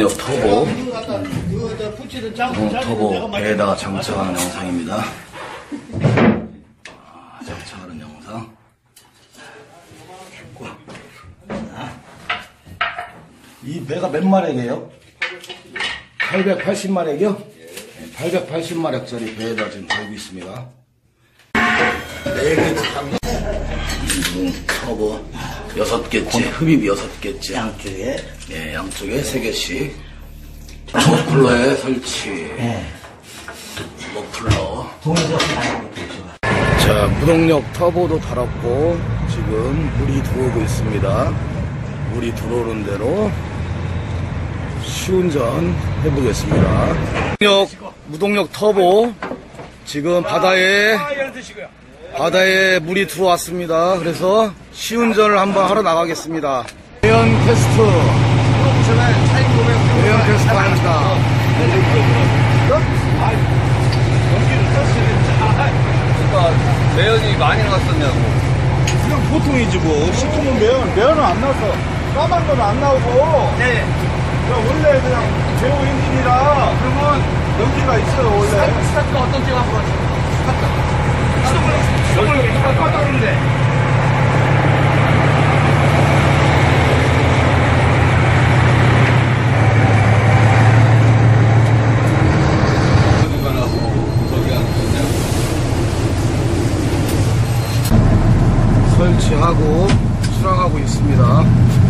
역 터보 어, 터보 배에다가 장착하는 영상입니다. 아, 장착하는 영상. 이 배가 몇 마력이에요? 880마력이요? 880마력짜리 배에다 지금 달고 있습니다. 4개 터보 6개째, 흡입 6개째. 양쪽에 예, 양쪽에 세 개씩. 머플러에 설치. 예. 머플러. 자, 무동력 터보도 달았고, 지금 물이 들어오고 있습니다. 물이 들어오는 대로 시운전 해보겠습니다. 무동력, 무동력 터보. 지금 바다에, 바다에 물이 들어왔습니다. 그래서 시운전을 한번 하러 나가겠습니다. 대연 테스트. 대연 테스트 합니다. 매연이 많이 나왔었냐고. 그냥 보통이지 뭐. 시키면 매연, 매연은 안 나왔어. 까만 건 안 나오고. 네. 그냥 원래 그냥 제호 엔진이라 그러면 연기가 있어요, 원래. 스타트가 어떤 지가 한번 스타트. 시동을, 시동을 껐다 그러는데. 어디가 나고, 저기가 나고. 설치하고 수락하고 있습니다.